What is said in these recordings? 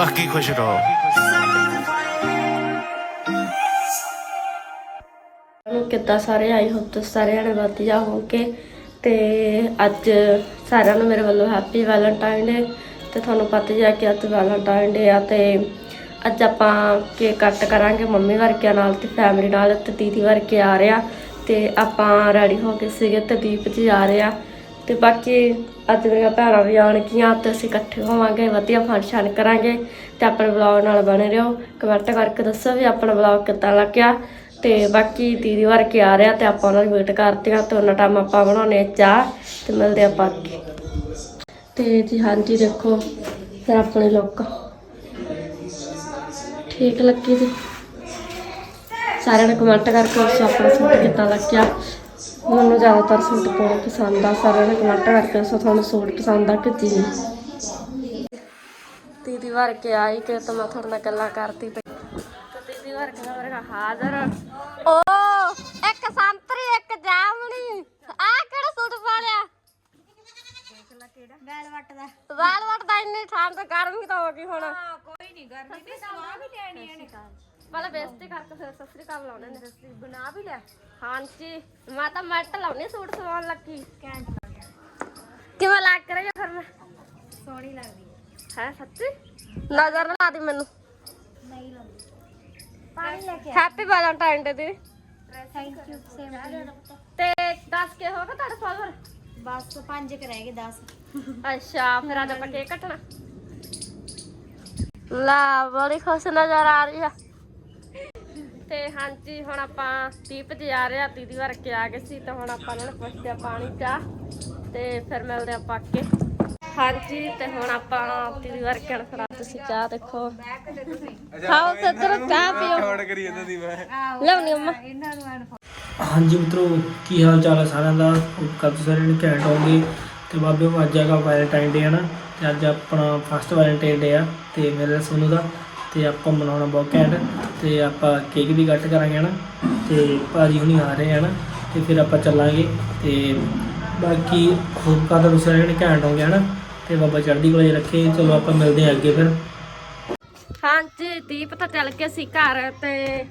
ਬਾਕੀ ਖੁਸ਼ ਰਹੋ ਨੂੰ ਕਿੱਦਾਂ ਸਾਰੇ ਆਈ ਹੋਪ ਤੁਸੀਂ ਸਾਰਿਆਂ ਨੇ ਵਧੀਆ ਹੋਗੇ ਤੇ ਅੱਜ ਸਾਰਿਆਂ ਨੂੰ ਮੇਰੇ ਵੱਲੋਂ ਹੈਪੀ ਵੈਲੈਂਟਾਈਨ ਡੇ ਤੇ ਤੁਹਾਨੂੰ ਪਤਾ ਹੀ ਆ ਕਿ ਅੱਜ ਵੈਲੈਂਟਾਈਨ ਡੇ ਆ ਤੇ ਅੱਜ ਆਪਾਂ ਕੇਕ ਕੱਟ ਕਰਾਂਗੇ ਮੰਮੀ ਵਰਗਿਆਂ ਨਾਲ ਤੇ ਫੈਮਿਲੀ ਨਾਲ ਤੇ ਦੀਦੀ ਵਰਗੇ ਆ ਰਿਹਾ ਤੇ ਆਪਾਂ ਰੈਡੀ ਹੋ ਕੇ ਸੀਗੇ ਤੇ ਦੀਪ ਜੀ ਆ ਰਿਹਾ ਤੇ ਬਾਕੀ ਅੱਜ ਮੇਰੀਆਂ ਭੈਣਾਂ ਵੀ ਆਉਣਗੀਆਂ, ਤੇ ਅਸੀਂ ਇਕੱਠੇ ਹੋਵਾਂਗੇ, ਵਧੀਆ ਫੰਕਸ਼ਨ ਕਰਾਂਗੇ ਤੇ ਆਪਣੇ ਵਲੌਗ ਨਾਲ ਬਣੇ ਰਹੋ। ਕਮੈਂਟ ਕਰਕੇ ਦੱਸੋ ਵੀ ਆਪਣਾ ਵਲੌਗ ਕਿੱਦਾਂ ਲੱਗਿਆ ਤੇ ਬਾਕੀ ਦੀਦੀ ਵਰਗੇ ਆ ਰਿਹਾ ਤੇ ਆਪਾਂ ਉਹਨਾਂ ਦੀ ਵੇਟ ਕਰਦੇ ਆ ਤੇ ਉਹਨਾਂ ਟਾਈਮ ਆਪਾਂ ਬਣਾਉਣੇ ਆ ਚਾਹ ਤੇ ਮਿਲਦੇ ਆਪਾਂ ਅੱਗੇ। ਤੇ ਜੀ ਹਾਂਜੀ ਦੇਖੋ, ਫਿਰ ਆਪਣੇ ਲੋਕ। ਠੀਕ ਲੱਗੀ ਜੀ? ਸਾਰਿਆਂ ਨੇ ਕਮੈਂਟ ਕਰਕੇ ਉਸ ਆਪਣਾ ਸੂਟ ਕਿੱਦਾਂ ਲੱਗਿਆ। ਮੈਨੂੰ ਜ਼ਿਆਦਾਤਰ ਸੂਟ ਪਾਉਣਾ ਪਸੰਦ ਆ ਸਾਰਿਆਂ ਨੇ ਕਮੈਂਟ ਕਰਕੇ ਦੱਸੋ ਤੁਹਾਨੂੰ ਸੂਟ ਪਸੰਦ ਆ ਕਿ ਜੀ ਦੀਦੀ ਵਰ ਕੇ ਆਈ ਕਿ ਤਾਂ ਮੈਂ ਤੁਹਾਡੇ ਨਾਲ ਗੱਲਾਂ ਪਈ ਤੇ ਦੀਦੀ ਵਰ ਕੇ ਮੇਰੇ ਕੋਲ ਹਾਜ਼ਰ ਓ ਇੱਕ ਸੰਤਰੀ ਇੱਕ ਜਾਮਣੀ। ਆ ਕਿਹੜਾ ਸੂਟ ਪਾ ਲਿਆ? ਵੈਲਵਟ ਦਾ ਵਾਲ ਵਟ ਦਾ ਇੰਨੀ ਠੰਡ ਤੇ ਗਰਮੀ ਤਾਂ ਹੋ ਗਈ ਹੁਣ। ਕੋਈ ਨਹੀਂ ਗਰਮੀ ਦੀ ਸਵਾ ਵੀ ਲੈਣੀ ਇਹਨੇ ਪਹਿਲਾਂ ਬੇਇੱਜ਼ਤੀ ਕਰਕੇ ਫਿਰ ਸਤਿ ਸ੍ਰੀ ਅਕਾਲ ਲਾਉਣੇ ਨੇ। ਤੁਸੀਂ ਬਣਾ ਵੀ ਲੈ ਹਾਂਜੀ ਮੈਂ ਤਾਂ ਮੈਟ ਲਾਉਣੀ ਸੂਟ ਸਵਾਉਣ ਲੱਗੀ। ਘੈਂਟ ਲੱਗ ਗਿਆ। ਕਿਵੇਂ ਲੱਗ ਕਰੇਗਾ ਫਿਰ ਮੈਂ? ਸੋਹਣੀ ਲੱਗਦੀ ਹੈ। ਸੱਚੀ? ਨਜ਼ਰ ਨਾ ਲਾ ਦੀ ਮੈਨੂੰ। ਨਹੀਂ ਲੱਗਦੀ ਪਾਣੀ ਲੈ ਕੇ ਹੈਪੀ ਵੈਲੈਂਟਾਈਨ ਡੇ ਦੀ। ਥੈਂਕ ਯੂ ਸੇਮ ਤੇ ਦੱਸ ਕੇ ਹੋਗਾ ਤੁਹਾਡੇ ਫਾਲੋਅਰ ਬਸ ਪੰਜ ਕ ਰਹਿ ਗਏ 10 ਅੱਛਾ ਫਿਰ ਅੱਜ ਆਪਾਂ ਕੇਕ ਕੱਟਣਾ। ਲਾ ਬੜੀ ਖੁਸ਼ ਨਜ਼ਰ ਆ ਰਹੀ ਆ। ਤੇ ਹਾਂਜੀ ਹੁਣ ਆਪਾਂ ਦੀਪ ਜੀ ਆ ਰਹੇ ਆ ਦੀਦੀ ਵਰਗੇ ਆ ਗਏ ਸੀ ਤੇ ਹੁਣ ਆਪਾਂ ਉਹਨਾਂ ਨੂੰ ਪੁੱਛਦੇ ਆ ਪਾਣੀ ਚਾਹ ਤੇ ਫਿਰ ਮਿਲਦੇ ਆਪਾਂ ਅੱਗੇ। ਹਾਂਜੀ ਤੇ ਹੁਣ ਆਪਾਂ ਦੀਦੀ ਵਰਗੇ ਨੂੰ ਫੜਾ ਤੁਸੀਂ ਚਾਹ ਦੇਖੋ। ਖਾਓ ਇੱਧਰ ਚਾਹ ਪੀਓ। ਕਰੀ ਜਾਂਦਾ ਦੀ ਮੈਂ। ਲਿਆਉਣੀ ਅੰਮਾ। ਇਹਨਾਂ ਹਾਂਜੀ ਮਿੱਤਰੋ ਕੀ ਹਾਲ ਚਾਲ ਹੈ ਸਾਰਿਆਂ ਦਾ? ਕੱਲ ਸਾਰੇ ਨੇ ਘੈਂਟ ਹੋਣਗੇ ਤੇ ਬਾਬੇ ਅੱਜ ਹੈਗਾ ਵੈਲੈਂਟਾਈਨ ਡੇ ਹੈ ਨਾ ਤੇ ਅੱਜ ਆਪਣਾ ਫਸਟ ਵੈਲੈਂਟਾਈਨ ਡੇ ਆ ਤੇ ਮੇਰੇ ਸੋਨੂ ਦਾ। ਤੇ ਆਪਾਂ ਮਨਾਉਣਾ ਬਹੁਤ ਘੈਂਟ, ਤੇ ਆਪਾਂ ਕੇਕ ਵੀ ਕੱਟ ਕਰਾਂਗੇ ਨਾ ਤੇ ਭਾਜੀ ਹੁਣੀ ਆ ਰਹੇ ਆ ਤੇ ਫਿਰ ਆਪਾਂ ਚੱਲਾਂਗੇ, ਤੇ ਬਾਕੀ ਹੋਪ ਕਰਦਾ ਤੁਸੀਂ ਸਾਰੇ ਘੈਂਟ ਹੋਗੇ ਨਾ ਤੇ ਬਾਬਾ ਚੜ੍ਹਦੀ ਕਲਾ ਰੱਖੇ, ਚਲੋ ਆਪਾਂ ਮਿਲਦੇ ਹਾਂ ਅੱਗੇ ਫਿਰ। ਹਾਂਜੀ, ਦੀਪ ਤਾਂ ਚੱਲ ਕੇ ਸੀ ਘਰ ਤੇ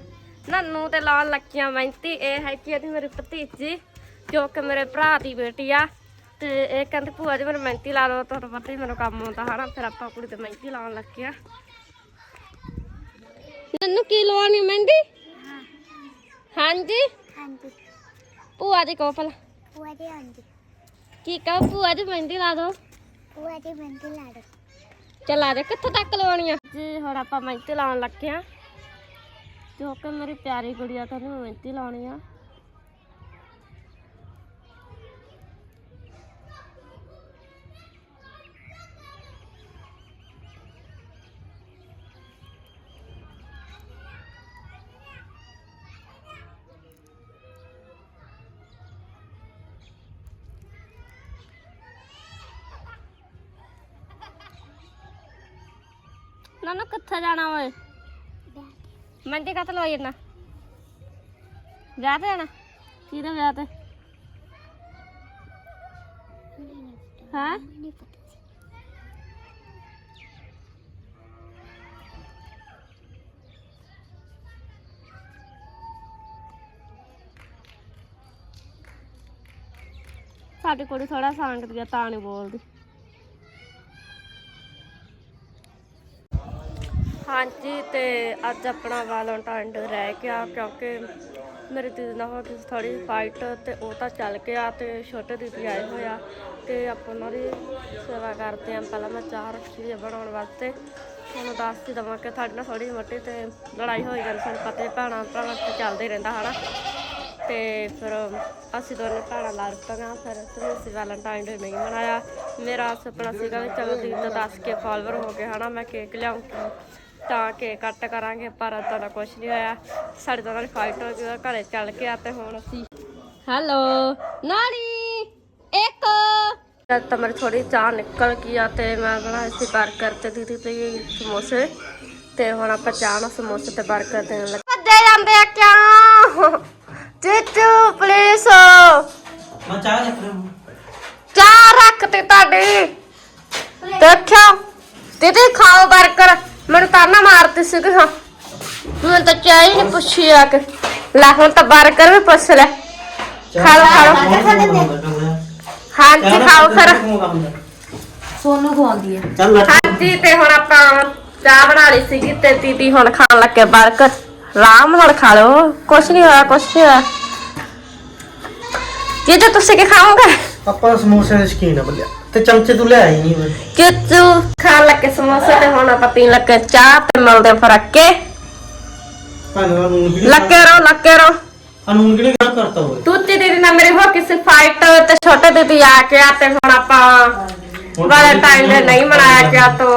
ਨੰਨੂ ਤੇ ਲਾਉਣ ਲੱਗੀਆਂ ਮਹਿੰਤੀ ਇਹ ਹੈ ਕਿ ਇਹਦੀ ਮੇਰੀ ਭਤੀਜੀ, ਜੋ ਕਿ ਮੇਰੇ ਭਰਾ ਦੀ ਬੇਟੀ ਆ, ਤੇ ਇਹ ਕਹਿੰਦੇ ਭੂਆ ਜੀ ਮੈਨੂੰ ਮਹਿੰਤੀ ਲਾ ਦਿਓ ਤੁਹਾਨੂੰ ਪਤਾ ਹੀ ਮੈਨੂੰ ਕੰਮ ਆਉਂਦਾ ਹਨਾ, ਫਿਰ ਆਪਾਂ ਕੁੜੀ ਤੇ ਮਹਿੰਤੀ ਲਾਉਣ ਲੱਗੇ ਨੰਨੂ ਕੀ ਲਵਾਉਣੀ ਮਹਿੰਦੀ ਹਾਂਜੀ ਹਾਂਜੀ ਭੂਆ ਜੀ ਕਹੋ ਭਲਾ ਪੂਆ ਦੇ ਹਾਂਜੀ ਕੀ ਕਹੋ ਭੂਆ ਜੀ ਮਹਿੰਦੀ ਲਾ ਦਿਓ ਪੂਆ ਦੇ ਬੰਦੇ ਲਾੜ ਚੱਲ ਆ ਜਾ ਕਿੱਥੋਂ ਤੱਕ ਲਵਾਉਣੀ ਆ ਜੀ ਹੁਣ ਆਪਾਂ ਮਹਿੰਦੀ ਲਾਉਣ ਲੱਗੇ ਆ ਜੋ ਕਿ ਮੇਰੀ ਪਿਆਰੀ ਗੁੜੀਆ ਕਹਿੰਦੀ ਮਹਿੰਦੀ ਲਾਉਣੀ ਆ ਨਾ ਕਿੱਥੇ ਜਾਣਾ ਓਏ? ਮਹਿੰਦੀ ਕਤਲ ਲਵਾਈ ਨਾ ਵਿਆਹ ਤੇ ਜਾਣਾ? ਕਿਹਦੇ ਵਿਆਹ ਤੇ? ਹਾਂ? ਨਹੀਂ ਪਤਾ ਸਾਡੀ ਕੁੜੀ ਥੋੜਾ ਸੰਗਦੀ ਆ ਤਾਂ ਨਹੀਂ ਬੋਲਦੀ। ਹਾਂਜੀ, ਤੇ ਅੱਜ ਆਪਣਾ ਵੈਲੈਂਟਾਈਨ ਡੇ ਰਹਿ ਗਿਆ ਕਿਉਂਕਿ ਮੇਰੇ ਦੀਦੀ ਨਾਲ ਹੋ ਗਈ ਥੋੜੀ ਫਾਈਟ ਤੇ ਉਹ ਤਾਂ ਚੱਲ ਗਿਆ ਤੇ ਛੋਟੇ ਦੀਦੀ ਆਏ ਹੋਇਆ ਤੇ ਆਪਾਂ ਉਹਨਾਂ ਦੀ ਸੇਵਾ ਕਰਦੇ ਆਂ। ਪਹਿਲਾਂ ਮੈਂ ਚਾਹ ਰੱਖੀ ਹੈ ਬਣਾਉਣ ਵਾਸਤੇ। ਤੁਹਾਨੂੰ ਦੱਸ ਹੀ ਦਵਾਂ ਕਿ ਸਾਡੇ ਨਾਲ ਥੋੜੀ ਮੋਟੀ ਤੇ ਲੜਾਈ ਹੋਈ ਜਾਂਦੀ, ਸਾਨੂੰ ਪਤਾ ਹੀ ਭੈਣਾਂ ਭਰਾਵਾਂ ਤੇ ਚੱਲਦਾ ਹੀ ਰਹਿੰਦਾ ਹਨਾ। ਤੇ ਫਿਰ ਅਸੀਂ ਦੋਨੇ ਭੈਣਾਂ ਲੜ ਪਈਆਂ ਫਿਰ ਅਸੀਂ ਅਸੀਂ ਵੈਲੈਂਟਾਈਨ ਡੇ ਨਹੀਂ ਮਨਾਇਆ। ਮੇਰਾ ਸੁਪਨਾ ਸੀਗਾ ਵੀ ਚਲੋ ਦੀਦੀ ਤੋਂ ਦੱਸ ਕੇ ਫਾਲੋਅਰ ਹੋ ਗਏ ਹਨਾ, ਮੈਂ ਕੇਕ ਲਿਆਉਂਗੀ ਤਾਂ ਕੇਕ ਕੱਟ ਕਰਾਂਗੇ ਪਰ ਦਾ ਕੁਝ ਨਹੀਂ ਹੋਇਆ। ਸਾਡੇ ਦੋਨਾਂ ਦੀ ਫਾਈਟ ਹੋ ਗਈ ਉਹ ਘਰੇ ਚੱਲ ਗਿਆ ਤੇ ਹੁਣ ਅਸੀਂ ਹੈਲੋ ਨਾਨੀ ਇੱਕ। ਤਾਂ ਮੇਰੀ ਥੋੜੀ ਚਾਹ ਨਿਕਲ ਗਈ ਆ ਤੇ ਮੈਂ ਬਣਾਏ ਸੀ 버ਗਰ ਤੇ ਦੀਦੀ ਤੇ ਸਮੋਸੇ ਤੇ ਹੁਣ ਆਪਾਂ ਚਾਹ ਨਾਲ ਸਮੋਸੇ ਤੇ 버ਗਰ ਦੇਣ ਲੱਗੇ। ਭੱਜੇ ਜਾਂਦੇ ਆ ਕਿਉਂ? ਚੀਚੂ ਪਲੀਜ਼ ਮੈਂ ਚਾਹ ਲਿਖ ਰਿਹਾ ਚਾਹ ਰੱਖ ਤੇ ਤੁਹਾਡੀ। ਦੇਖਿਓ ਦੀਦੀ ਖਾਓ 버ਗਰ ਕਰਤੀ ਸੀ ਕਿ ਹਾਂ। ਮੈਂ ਤਾਂ ਚਾਹ ਹੀ ਨਹੀਂ ਪੁੱਛੀ ਆ ਕੇ। ਲੈ ਹੁਣ ਤਾਂ ਬਰਗਰ ਵੀ ਪੁੱਛ ਲੈ। ਖਾ ਲਓ ਖਾ ਲਓ। ਹਾਂਜੀ ਖਾਓ ਫਿਰ। ਸੋਨੂੰ ਖਵਾਉਂਦੀ ਹੈ ਚੱਲ ਲੱਟ ਹਾਂਜੀ ਤੇ ਹੁਣ ਆਪਾਂ ਚਾਹ ਬਣਾ ਲਈ ਸੀਗੀ ਤੇ ਦੀਦੀ ਹੁਣ ਖਾਣ ਲੱਗੇ ਬਰਗਰ ਆਰਾਮ ਨਾਲ ਖਾ ਲਓ। ਕੁਛ ਨਹੀਂ ਹੋਇਆ ਕੁਛ ਨਹੀਂ ਹੋਇਆ। ਜੀ ਤੇ ਤੁਸੀਂ ਕੀ ਖਾਓਗੇ? ਆਪਾਂ ਸਮੋਸੇ ਦੇ ਸ਼ਕੀਨ ਆ ਬੱਲਿਆ ਤੇ ਚਮਚੇ ਤੂੰ ਲੈ ਆਈ ਨਹੀਂ ਓਏ। ਕਿ ਤੂੰ ਖਾਣ ਲੱਗੇ ਸਮੋਸੇ ਤੇ ਹੁਣ ਆਪਾਂ ਪੀਣ ਲੱਗੇ ਚਾਹ ਤੇ ਮਿਲਦੇ ਫਿਰ ਅੱਗੇ। ਭਾਵੇਂ ਨੂੰ ਕਿਹੜੀ ਲੱਗੇ ਰਹੋ ਅਨੂਨ ਕਿਹੜੀ ਗੱਲ ਕਰਤਾ ਓਏ? ਦੂਜੀ ਦੀਦੀ ਨਾਲ ਮੇਰੀ ਹੋ ਕਿਸੇ ਫਾਈਟ ਤੇ ਛੋਟੇ ਦੀਦੀ ਆ ਕੇ ਆ ਤੇ ਹੁਣ ਆਪਾਂ ਵਾਲੇ ਟਾਈਮ ਦੇ ਨਹੀਂ ਮਨਾਇਆ ਗਿਆ ਤੋ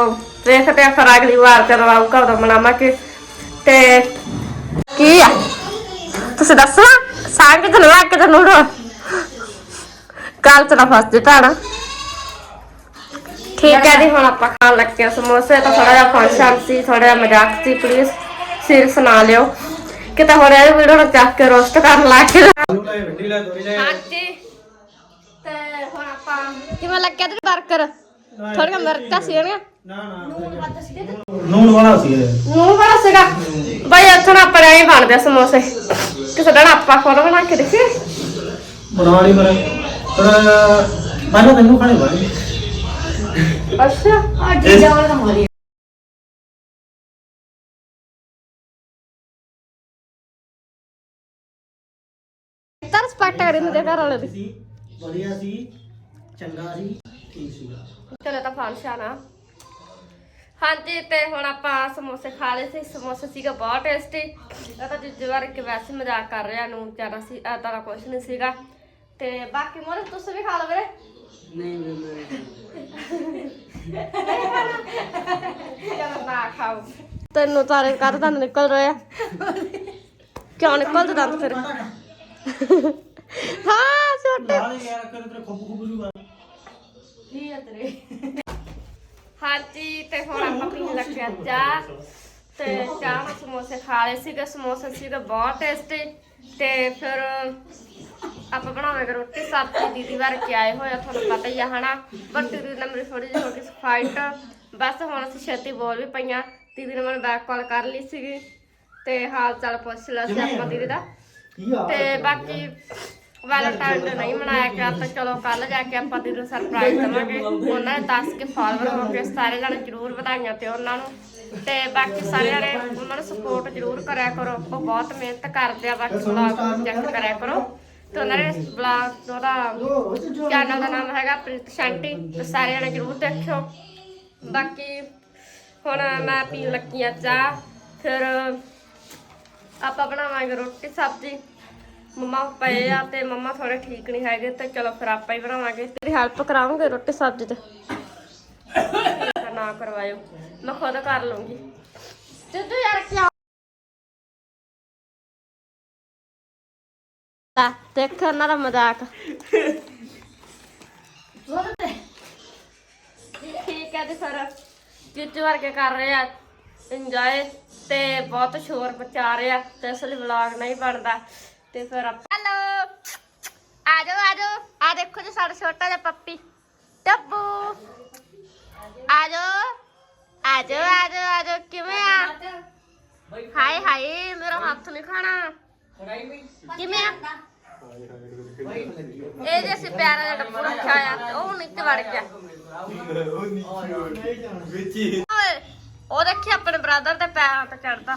ਵੇਖਦੇ ਆ ਫਿਰ ਅਗਲੀ ਵਾਰ ਜਦੋਂ ਆਊਗਾ ਉਦੋਂ ਮਨਾਵਾਂਗੇ। ਤੇ ਕੀ ਆ? ਤੁਸੀਂ ਦੱਸੋ ਸੰਗ ਲਵਾ ਕੇ ਤੈਨੂੰ ਰੋ ਕੱਲ ਚ ਨਾ ਫਸ ਜਿੱਤਾ ਨਾ ਠੀਕ ਹੈ ਜੀ ਹੁਣ ਆਪਾਂ ਖਾਣ ਲੱਗੇ ਸਮੋਸੇ ਤਾਂ ਥੋੜਾ ਜਿਹਾ ਫੰਕਸ਼ਨ ਸੀ ਥੋੜਾ ਜਿਹਾ ਮਜ਼ਾਕ ਸੀ ਪਲੀਜ਼ ਸੀਰੀਅਸ ਨਾ ਲਿਓ। ਕਿਤੇ ਹੁਣ ਇਹ ਵੀਡੀਓ ਨੂੰ ਚੱਕ ਕੇ ਰੋਸਟ ਕਰਨ ਲੱਗ ਗਏ। ਹਾਂਜੀ। ਤੇ ਹੁਣ ਆਪਾਂ ਕਿਵੇਂ ਲੱਗਿਆ ਤੇ ਵਰਕਰ ਥੋੜੀਆਂ ਮਿਰਚਾਂ ਸੀਗੀਆਂ। ਨਾ ਨਾ ਨੂਨ ਵਾਲਾ ਸੀ ਇਹ। ਨੂੰ ਬੜਾ ਸੀਗਾ? ਬਈ ਇੱਥੇ ਨਾ ਆਪਣੇ ਹੀ ਬਣਦੇ ਆ ਸਮੋਸੇ। ਕਿਸੇ ਦਿਨ ਆਪਾਂ ਖੁਦ ਬਣਾ ਕੇ ਦੇਖੀਏ। ਬਣਾ ਲਈ ਪਰ ਮੈਂ ਨਾ ਤੈਨੂੰ ਖਾਣੇ ਬਣੇ? ਅੱਛਾ ਆ ਜੀਜਾ ਵਾਲਾ ਕੰਮ ਹੋ ਰਹੀ ਤਰ ਸਪਾਟ ਕਰੀ ਨੂੰ ਦੇ ਘਰ ਵਾਲੇ ਦੀ। ਸੀ ਵਧੀਆ ਸੀ ਚੰਗਾ ਸੀ ਠੀਕ ਸੀਗਾ। ਚਲੋ ਤਾਂ ਫੰਕਸ਼ਨ ਆ ਹਾਂਜੀ ਤੇ ਹੁਣ ਆਪਾਂ ਸਮੋਸੇ ਖਾ ਲਏ ਸੀ। ਸਮੋਸੇ ਸੀਗਾ ਬਹੁਤ ਟੇਸਟੀ ਇਹ ਤਾਂ ਜਿੱਜ ਵਾਰ ਕਿ ਵੈਸੇ ਮਜ਼ਾਕ ਕਰ ਰਿਹਾ ਨੂੰ ਸੀ ਦਾ ਕੁਝ ਨਹੀਂ ਸੀਗਾ। ਤੇ ਬਾਕੀ ਮੋਰੇ ਤੁਸੀਂ ਵੀ ਖਾ ਲਓ ਵੀਰੇ। ਚਲੋ ਨਾ ਖਾਓ ਤੈਨੂੰ ਤਾਰੇ ਕਰ ਦੰਦ ਨਿਕਲ ਰਹੇ ਆ? ਕਿਉਂ ਨਿਕਲਦੇ ਦੰਦ ਫਿਰ? ਹਾਂ ਛੋਟੇ। ਨਾਲ ਯਾਰ ਕਰ ਤੇਰੇ ਖੱਬੂ ਖੱਬੂ ਜੂਗਾ ਕੀ ਆ ਤੇਰੇ? ਹਾਂਜੀ ਤੇ ਹੁਣ ਆਪਾਂ ਪੀਣ ਲੱਗੇ ਆ ਚਾਹ ਤੇ ਚਾਹ ਨਾਲ ਸਮੋਸੇ ਖਾ ਲਏ ਸੀਗੇ। ਸਮੋਸੇ ਸੀਗੇ ਬਹੁਤ ਟੇਸਟੀ ਤੇ ਫਿਰ ਆਪਾਂ ਬਣਾਵਾਂਗੇ ਰੋਟੀ ਸਬਜ਼ੀ ਦੀਦੀ ਵਾਰ ਕੇ ਆਏ ਹੋਏ ਆ ਤੁਹਾਨੂੰ ਪਤਾ ਹੀ ਆ ਹਨਾ? ਪਰ ਦੀਦੀ ਨਾਲ ਮੇਰੀ ਥੋੜੀ ਜਿਹੀ ਹੋ ਗਈ ਫਾਈਟ ਬਸ ਹੁਣ ਅਸੀਂ ਛੇਤੀ ਬੋਲ ਵੀ ਪਈਆਂ। ਦੀਦੀ ਨੇ ਮੈਨੂੰ ਬੈਕ ਕਾਲ ਕਰ ਲਈ ਸੀਗੀ ਤੇ ਹਾਲ ਚਾਲ ਪੁੱਛ ਲਿਆ ਸੀ ਆਪਾਂ ਦੀਦੀ ਦਾ। ਤੇ ਬਾਕੀ ਵੈਲੈਂਟਾਈਨ ਡੇ ਨਹੀਂ ਮਨਾਇਆ ਗਿਆ ਤਾਂ ਚਲੋ ਕੱਲ ਜਾ ਕੇ ਆਪਾਂ ਦੀਦੀ ਨੂੰ ਸਰਪ੍ਰਾਈਜ਼ ਦਵਾਂਗੇ। ਉਹਨਾਂ ਨੇ ਦੱਸ ਕੇ ਫਾਲੋਅਰ ਹੋ ਕੇ ਸਾਰੇ ਜਣੇ ਜ਼ਰੂਰ ਵਧਾਈਆਂ ਤੇ ਉਹਨਾਂ ਨੂੰ। ਤੇ ਬਾਕੀ ਸਾਰੇ ਜਣੇ ਉਹਨਾਂ ਨੂੰ ਸਪੋਰਟ ਜ਼ਰੂਰ ਕਰਿਆ ਕਰੋ। ਉਹ ਬਹੁਤ ਮਿਹਨਤ ਕਰਦੇ ਆ ਬਾਕੀ ਵਲੌਗ ਚੈੱਕ ਕਰਿਆ ਕਰੋ। ਤੇ ਉਹਨਾਂ ਨੇ ਵਲੌਗ ਉਹਦਾ ਚੈਨਲ ਦਾ ਨਾਮ ਹੈਗਾ ਪ੍ਰੀਤ ਸ਼ਾਂਟੀ ਤੇ ਸਾਰੇ ਜਣੇ ਜ਼ਰੂਰ ਦੇਖਿਓ ਬਾਕੀ ਹੁਣ ਮੈਂ ਪੀਣ ਲੱਗੀ ਆ ਚਾਹ ਫਿਰ ਆਪਾਂ ਬਣਾਵਾਂਗੇ ਰੋਟੀ ਸਬਜ਼ੀ ਮੰਮਾ ਪਏ ਆ ਤੇ ਮੰਮਾ ਥੋੜੇ ਠੀਕ ਨਹੀਂ ਹੈਗੇ ਤੇ ਚਲੋ ਫਿਰ ਆਪਾਂ ਹੀ ਬਣਾਵਾਂਗੇ ਤੇਰੀ ਹੈਲਪ ਕਰਾਉਂਗੇ ਰੋਟੀ ਸਬਜ਼ੀ ਤੇ ਨਾ ਕਰਵਾਇਓ ਮੈਂ ਖੁਦ ਕਰ ਲੂੰਗੀ ਜਿੱਦੂ ਯਾਰ ਕੀ ਆ ਦੇਖ ਉਹਨਾਂ ਦਾ ਮਜ਼ਾਕ। ਠੀਕ ਹੈ ਤੇ ਫਿਰ ਜਿੱਜੂ ਵਰਗੇ ਕਰ ਰਹੇ ਆ। ਇੰਜੋਏ ਤੇ ਬਹੁਤ ਸ਼ੋਰ ਮਚਾ ਰਹੇ ਆ। ਤੇ ਅਸਲੀ ਵਲੌਗ ਨਹੀਂ ਬਣਦਾ। ਤੇ ਫਿਰ ਹੈਲੋ ਆ ਜਾਓ ਆ ਜਾਓ ਆ ਦੇਖੋ ਜੀ ਸਾਡਾ ਛੋਟਾ ਜਿਹਾ ਪੱਪੀ ਟੱਬੂ ਆ ਜਾਓ ਆ ਜਾਓ ਆ ਜਾਓ ਆ? ਜਾਓ ਕਿਵੇਂ ਆ ਹਾਏ ਹਾਏ ਮੇਰਾ ਹੱਥ ਨਹੀਂ ਖਾਣਾ। ਕਿਵੇਂ ਆ? ਇਹ ਜੇ ਅਸੀਂ ਪਿਆਰਾ ਜਿਹਾ ਟੱਬੂ ਰੱਖਿਆ ਆ ਤੇ ਉਹ ਨੀਚੇ ਵੜ ਗਿਆ। ਓਏ ਉਹ ਦੇਖੀ ਆਪਣੇ ਬ੍ਰਦਰ ਦੇ ਪੈਰਾਂ ਤੇ ਚੜਦਾ।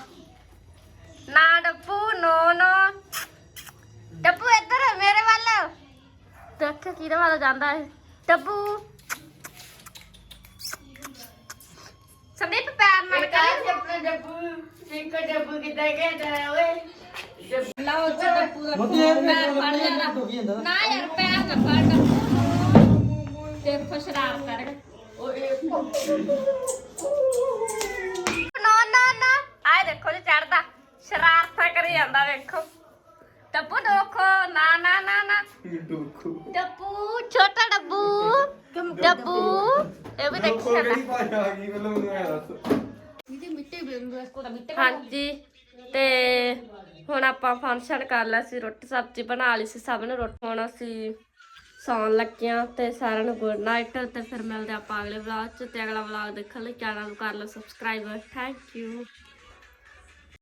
ਨਾ ਡੱਬੂ ਨੋ ਨੋ। ਡੱਬੂ ਇੱਧਰ ਮੇਰੇ ਵੱਲ। ਦੇਖ ਕਿਹਦੇ ਵੱਲ ਜਾਂਦਾ ਹੈ ਡੱਬੂ। ਸੰਦੀਪ ਪੈਰ ਨਾਲ ਕਰੀ ਆਪਣੇ ਡੱਬੂ ਇੱਕ ਡੱਬੂ ਕਿੱਦਾਂ ਗਿਆ ਓਏ? ਲਓ ਦਾ ਪੈਰ ਫੜ ਲੈਣਾ। ਨਾ ਯਾਰ ਪੈਰ ਨਾ ਫੜ ਦੇਖੋ ਸ਼ਰਾਰਤ ਕਰ। ਨਾ ਨਾ ਨਾ। ਆਏ ਦੇਖੋ ਜੀ ਚੜਦਾ ਸ਼ਰਾਰਤਾਂ ਕਰੀ ਜਾਂਦਾ ਵੇਖੋ। ਡੱਬੂ ਦੇਖੋ ਨਾ ਨਾ ਨਾ ਨਾ। ਡੱਬੂ ਛੋਟਾ ਡੱਬੂ। ਡੱਬੂ। ਇਹ ਵੀ ਦੇਖੀ ਜਾਂਦਾ। ਹਾਂਜੀ। ਤੇ ਹੁਣ ਆਪਾਂ ਫੰਕਸ਼ਨ ਕਰ ਲਿਆ ਸੀ, ਰੋਟੀ ਸਬਜ਼ੀ ਬਣਾ ਲਈ ਸੀ, ਸਭ ਨੇ ਰੋਟੀ ਹੁਣ ਅਸੀਂ ਸੌਣ ਲੱਗਿਆਂ ਤੇ ਸਾਰਿਆਂ ਨੂੰ ਗੁੱਡ ਨਾਈਟ ਤੇ ਫਿਰ ਮਿਲਦੇ ਆਪਾਂ ਅਗਲੇ ਵਲੌਗ 'ਚ ਤੇ ਅਗਲਾ ਵਲੌਗ ਦੇਖਣ ਲਈ। ਚੈਨਲ ਨੂੰ ਕਰ ਲਓ ਸਬਸਕ੍ਰਾਈਬ ਥੈਂਕ ਯੂ